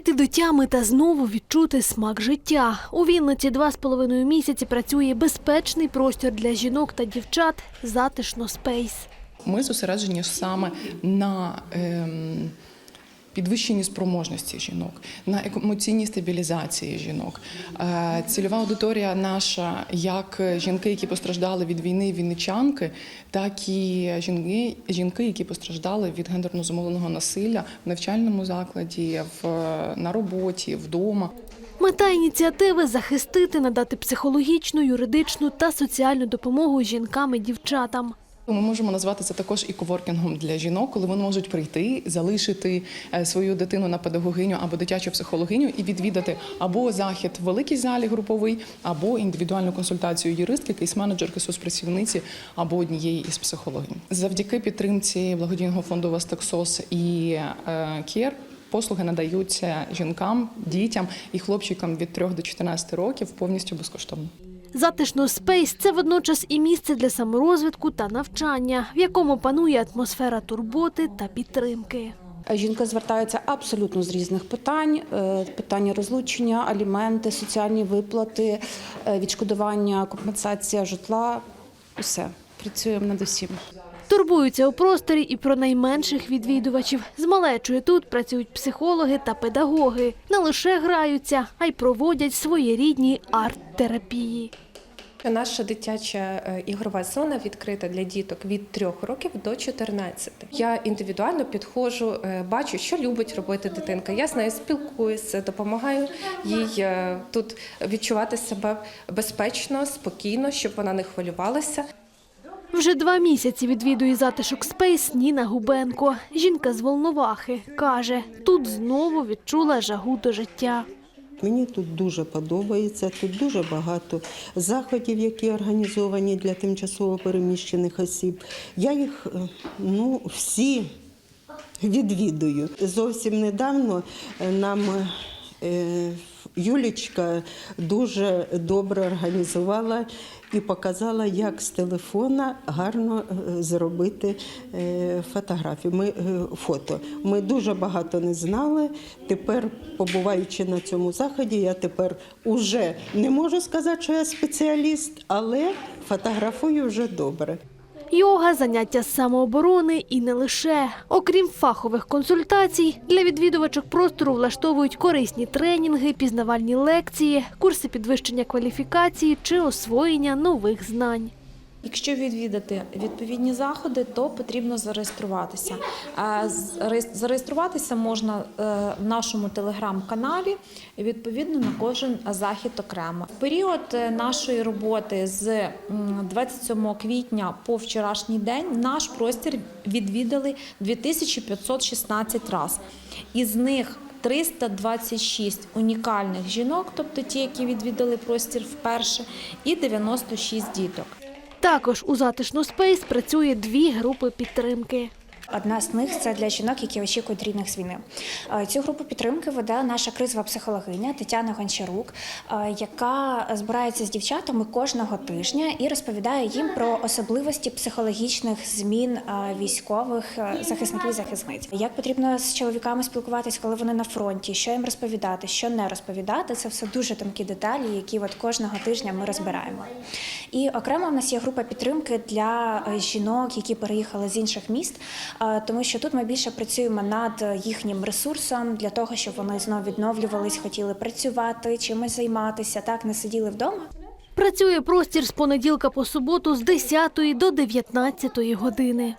Прийти до тями та знову відчути смак життя. У Вінниці два з половиною місяці працює безпечний простір для жінок та дівчат затишно спейс. Ми зосереджені саме на ем, підвищенні спроможності жінок, на емоційній стабілізації жінок. Е, цільова аудиторія наша, як жінки, які постраждали від війни, вінничанки, так і жінки, жінки, які постраждали від гендерно зумовленого насилля в навчальному закладі, в, на роботі, вдома. Мета ініціативи захистити, надати психологічну, юридичну та соціальну допомогу жінкам і дівчатам. Ми можемо назвати це також і коворкінгом для жінок, коли вони можуть прийти, залишити е, свою дитину на педагогиню або дитячу психологиню і відвідати або захід в великій залі груповий, або індивідуальну консультацію юристки, кейс-менеджерки, соцпрацівниці або однієї із психологинь. Завдяки підтримці благодійного фонду Вестексос і е, Кєр. Послуги надаються жінкам, дітям і хлопчикам від 3 до 14 років повністю безкоштовно. Затишно спейс це водночас і місце для саморозвитку та навчання, в якому панує атмосфера турботи та підтримки. Жінки звертаються абсолютно з різних питань: Е, питання розлучення, аліменти, соціальні виплати, е, відшкодування, компенсація житла. Усе працюємо над усім. Турбуються у просторі і про найменших відвідувачів. З малечою тут працюють психологи та педагоги. Не лише граються, а й проводять своєрідні арт-терапії. Наша дитяча е, ігрова зона відкрита для діток від 3 років до 14. Я індивідуально підходжу, е, бачу, що любить робити дитинка. Я з нею спілкуюся, допомагаю їй е, тут відчувати себе безпечно, спокійно, щоб вона не хвилювалася. Вже два місяці відвідує затишок спейс Ніна Губенко. Жінка з Волновахи каже, тут знову відчула жагу до життя. Мені тут дуже подобається, тут дуже багато заходів, які організовані для тимчасово переміщених осіб. Я їх е, ну, всі відвідую. Зовсім недавно е, нам е, Юлічка дуже добре організувала і показала, як з телефона гарно е, зробити е, фотографію. Ми, е, фото. Ми дуже багато не знали. Тепер, побуваючи на цьому заході, я тепер уже не можу сказати, що я спеціаліст, але фотографую вже добре. Йога, заняття самооборони і не лише. Окрім фахових консультацій, для відвідувачок простору влаштовують корисні тренінги, пізнавальні лекції, курси підвищення кваліфікації чи освоєння нових знань. Якщо відвідати відповідні заходи, то потрібно зареєструватися. Зареєструватися можна е, в нашому телеграм-каналі, відповідно на кожен захід окремо. Період е, нашої роботи з м, 27 квітня по вчорашній день наш простір відвідали 2516 раз. Із них 326 унікальних жінок, тобто ті, які відвідали простір вперше, і 96 діток. Також у затишну спейс працює дві групи підтримки. Одна з них це для жінок, які очікують рідних з війни. Е, Цю групу підтримки веде наша кризова психологиня Тетяна Гончарук, е, яка збирається з дівчатами кожного тижня і розповідає їм про особливості психологічних змін е, військових захисників і захисниць. Як потрібно з чоловіками спілкуватись, коли вони на фронті, що їм розповідати, що не розповідати. Це все дуже тонкі деталі, які от кожного тижня ми розбираємо. І окремо в нас є група підтримки для жінок, які переїхали з інших міст, тому що тут ми більше працюємо над їхнім ресурсом для того, щоб вони знову відновлювались, хотіли працювати, чимось займатися, так не сиділи вдома. Працює простір з понеділка по суботу з 10 до 19 години.